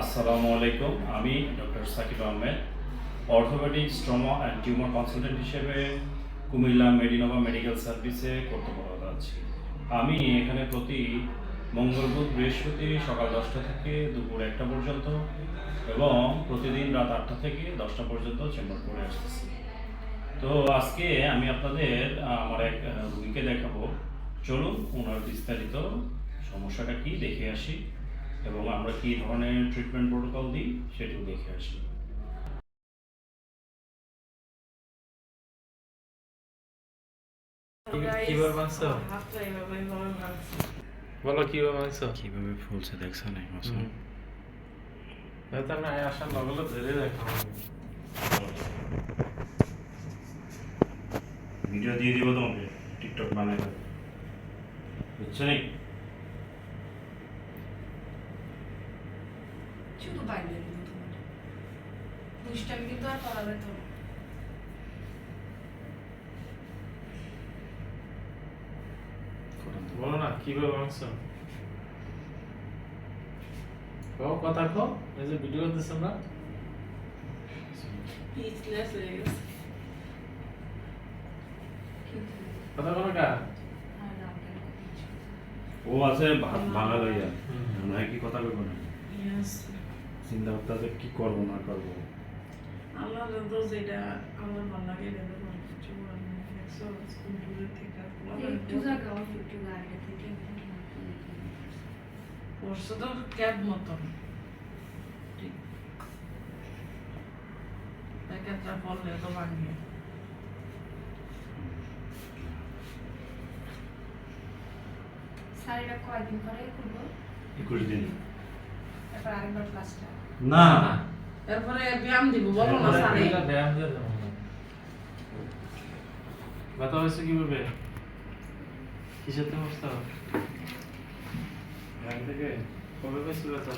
আসসালামু আলাইকুম। আমি doctor Sakib Ahmed, orthopaedic, trauma and tumour consultant হিসেবে কুমিল্লা মেডিনোভা মেডিকেল সার্ভিসে কর্তব্যরত আছি। আমি এখানে প্রতি মঙ্গল বুধ বৃহস্পতি সকাল দশটা থেকে দুপুর একটা পর্যন্ত এবং প্রতিদিন রাত আটটা থেকে দশটা পর্যন্ত চেম্বার করে আসতেছি। তো আজকে আমি আপনাদের, আমার এক রুগীকে দেখাবো। চলুন ওনার বিস্তারিত সমস্যাটা কি, দেখে আসি। এবং আমরা কি ধরনের ট্রিটমেন্ট প্রোটোকল দিই সেটিও দেখে আসি। কীভাবে ভাঙছো? বলো কীভাবে ভাঙছো কীভাবে ফুলছে মাছ হুম। না আসার লগলে ধরে রাখো। ভিডিও দিয়ে দিব তোমাকে টিকটক বানাই বুঝছ নি? কিন্তু তোমার দুষ্টামি কিন্তু আর করা যেত না। বলো না কীভাবে ভাঙছো কও কথা কও এই যে ভিডিও হয়ে গেছে। কথা বলো না। ও আছে ভাত ভাঙা লইয়া আমরা কি কথা কইব না. চিন্তা করতে কি করব না করব। আল্লাহ জানতো যেটা আমার ভালো লাগে এটা তো কিছু করার নেই। দেখছ, স্কুল টুলের থেকে একটু জায়গা একটু আগে থেকে করছে তো ক্যাব মতন। পড়লে তো ভাঙিয়ে কয়দিন পরে করব? একুশ দিন। তারপর আরেকবার ক্লাসটা না। এরপরে ব্যায়াম দিব বলো না স্যারে। ব্যায়াম দিয়ে দেবো। ব্যথা হয়েছে কীভাবে? কিসের থেকে কবে পেয়েছিল ব্যথা?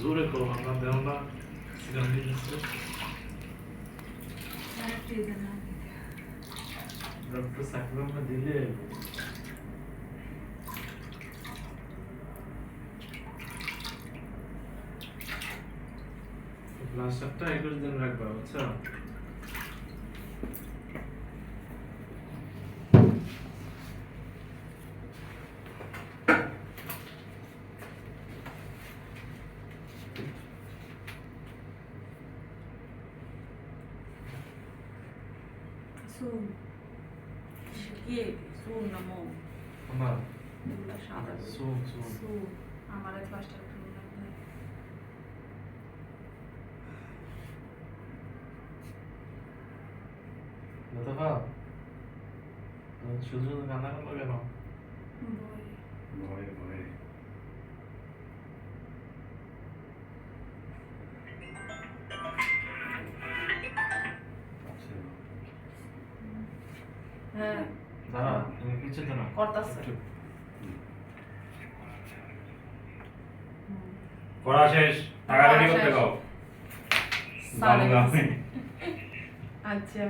জোরে করো আমরা দেও না। ডক্টর সাকরমে দিলে প্লাস্টারটা একুশ দিন রাখবা বুঝছ? আমার এগুলো সাদা সুন সুন শুন আমার এক পাঁচটা একটু লাগবে ব্যথা শুধু শুধু কান্না করল কেন? ভয় ভয়। হ্যাঁ। দাঁড়া তুমি কিছু তো না। করতাছে। একটু। পড়া শেষ। টাকা রেডি করতে গাও। আচ্ছা।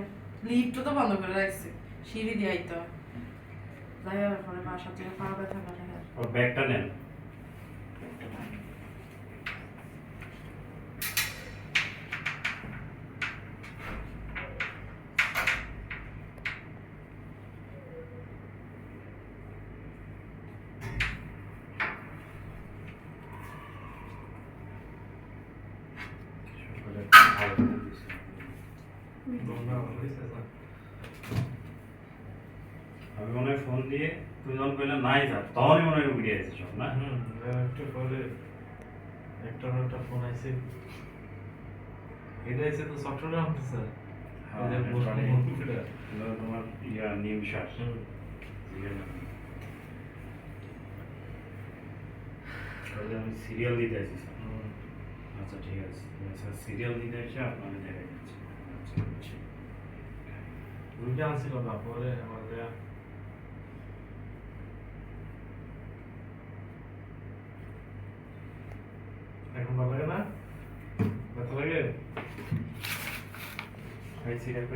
লিফট তো বন্ধ করে রাখছে, সিঁড়ি দিয়ে আইতে যাই আর পরে বাসা থেকে পা ব্যথা করে। ব্যাগটা নেন সকালে ভালো করে দিছে। তোমরা বলিস না। আমি মনে হয় ফোন দিয়ে তুমি যখন কইলে নাই যা তখনই মনে হয় উড়ে আছে সব না? হুম, একটু পরে একটা একটা ফোন আইছে। এটা আইছে তো সফটওয়্যার হ্যাঁ। এগুলো তোমার ইয়া নিম শ্বাস আমি সিরিয়াল দিতে আচ্ছা ঠিক আছে। সিরিয়াল দিতে এসে আপনাকে দেখা যাচ্ছে আচ্ছা আনছিল না আমাদের এখন ভালো লাগে না ব্যথা লাগে খাইছি সিরিয়াল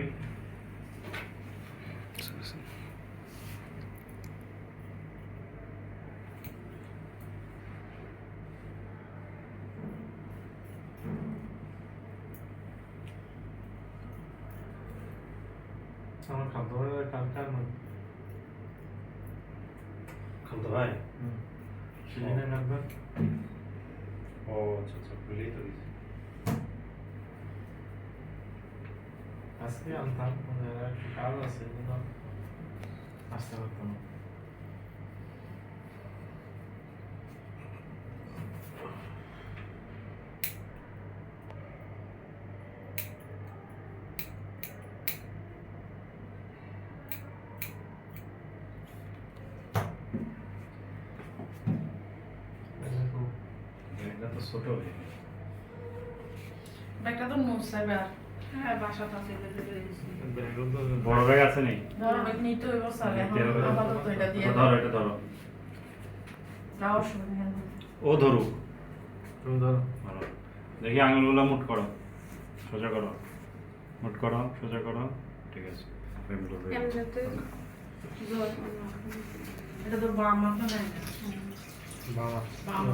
আমার হয় কার কার না খালতো ভাই সেদিনে কাটবেন ও আচ্ছা আচ্ছা ভুলেই তো দিছি। আজকে আনতাম কাজ আছে আসতে পারতাম না এরকম ব্যাগটা তো ছোট হয়ে গেছে। ব্যাগটা তো হ্যাঁ বাসাটা ফেলে ফেলে দিয়েছি ব্যাগও তো বড় ব্যাগ আছে নি বড় ব্যাগ নিতে হইব স্যার এখন। নিতে হবে। আপাতত এটা দিয়ে ধরো এটা ধরো। যাওয়ার সময় ও ধরুক। তুমি ধরো। ভালো দেখি আঙুলগুলো মুট করো। সোজা করো। মুট করো সোজা করো। ঠিক আছে। এটা তো বাম মাথা নাই বাবা বাম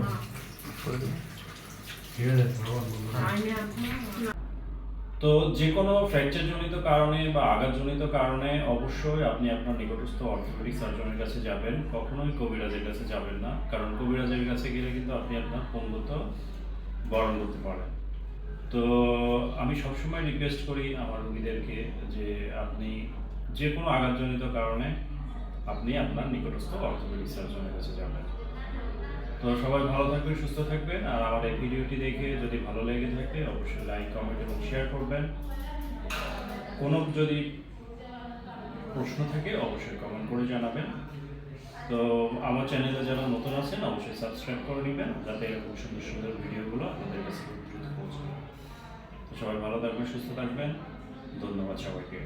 তো যে কোনো ফ্র্যাকচার জনিত কারণে বা আঘাতজনিত কারণে অবশ্যই আপনি আপনার নিকটস্থ অর্থোপেডিক সার্জনের কাছে যাবেন। কখনোই কবিরাজের কাছে যাবেন না। কারণ কবিরাজের কাছে গেলে কিন্তু আপনি আপনার পঙ্গুত্ব বরণ করতে পারেন। তো আমি সবসময় রিকোয়েস্ট করি আমার রোগীদেরকে যে আপনি যে কোনো আঘাতজনিত কারণে আপনি আপনার নিকটস্থ অর্থোপেডিক সার্জনের কাছে যাবেন। তো সবাই ভালো থাকবেন, সুস্থ থাকবেন, আর আমার এই ভিডিওটি দেখে যদি ভালো লেগে থাকে, অবশ্যই লাইক কমেন্ট এবং শেয়ার করবেন। কোনো যদি প্রশ্ন থাকে, অবশ্যই কমেন্ট করে জানাবেন। তো আমার চ্যানেলে যারা নতুন আছেন, অবশ্যই সাবস্ক্রাইব করে নেবেন, যাতে এরকম সুন্দর সুন্দর ভিডিওগুলো আপনাদের কাছে তো সবাই ভালো থাকবেন, সুস্থ থাকবেন। ধন্যবাদ সবাইকে।